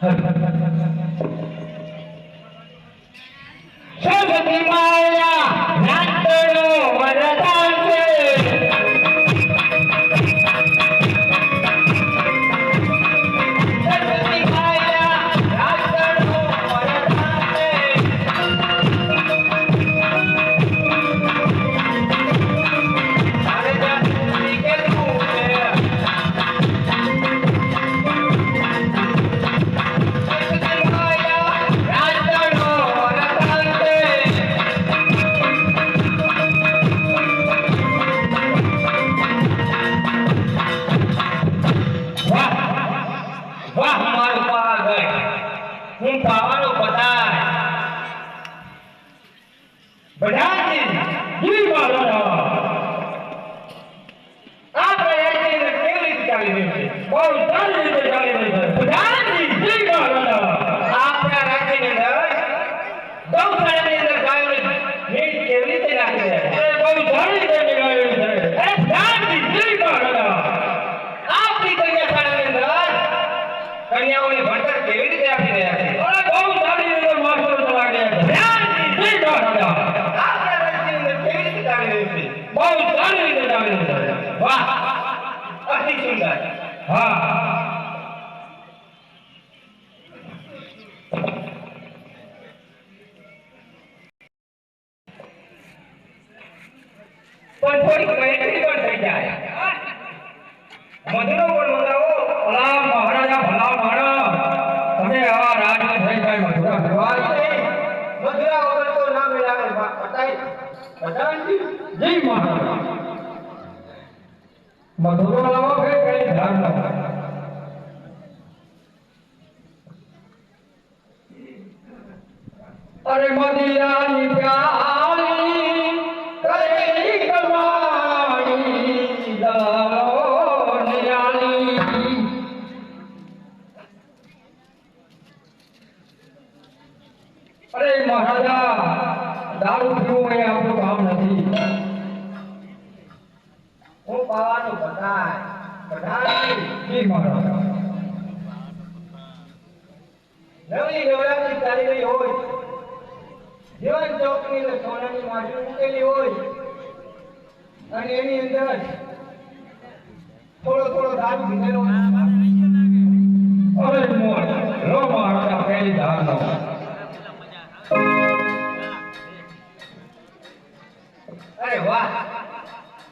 هل કન્યાઓને ભણતર કેવી રીતે આપી રહ્યા છે? અરે બહુ સારી રીતે માસ્ટરો ચલાવી રહ્યા છે ધ્યાનથી જય મહારાજા આપણા રાજ્યની અંદર કેવી રીતે ચાલી રહ્યું છે બહુ સારી રીતે ચાલી રહ્યું છે. વાહ, અતિ સુંદર. હા. પણ થોડીક મહેનતી પણ થઈ જાય. મધુરો પણ મંગાવો. ભલા મહારાજા ભલા માણસ. તમે આવા રાજમાં થઈ વગર તો ના મેળાવે જી મહારાજા. મધુરો લાવો કે કઈ ધ્યાન લાવો અરે મદિરાની પ્યારી, કરેલી કમાણી દારો અરે મહારાજા, દારૂ પીવું પાવાનું બધાય બતાય જી નવરાત્રી ચાલી રહી હોય જીવન ચોકની અંદર સોનાની માટી મૂકેલી હોય અને એની અંદર થોડો થોડો દારૂ પીધેલો અરે મોર લો મહારાજા પહેલી ધાર અરે વાહ.